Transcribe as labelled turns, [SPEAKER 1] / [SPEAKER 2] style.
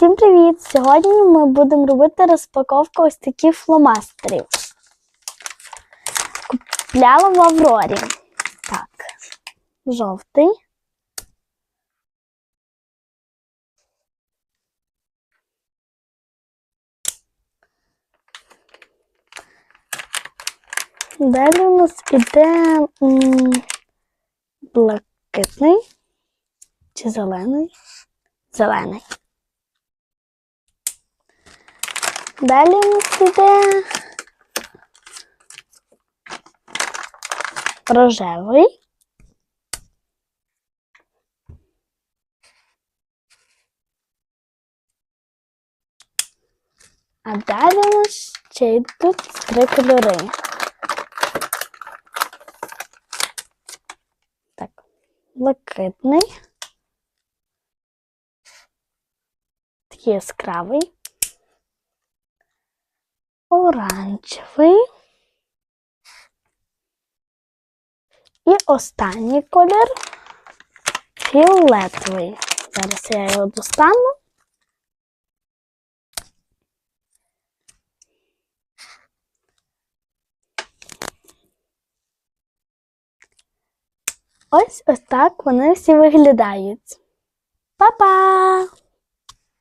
[SPEAKER 1] Всім привіт! Сьогодні ми будемо робити розпаковку ось таких фломастерів. Купляла в Аврорі. Так, жовтий. Далі у нас іде блакитний чи зелений? Зелений. Далі у нас іде рожевий. А далі у нас ще йдуть три кольори. Так, блакитний. Такий яскравий. Оранжевий. І останній колір фіолетовий. Зараз я його достану. Ось ось так вони всі виглядають. Па-па!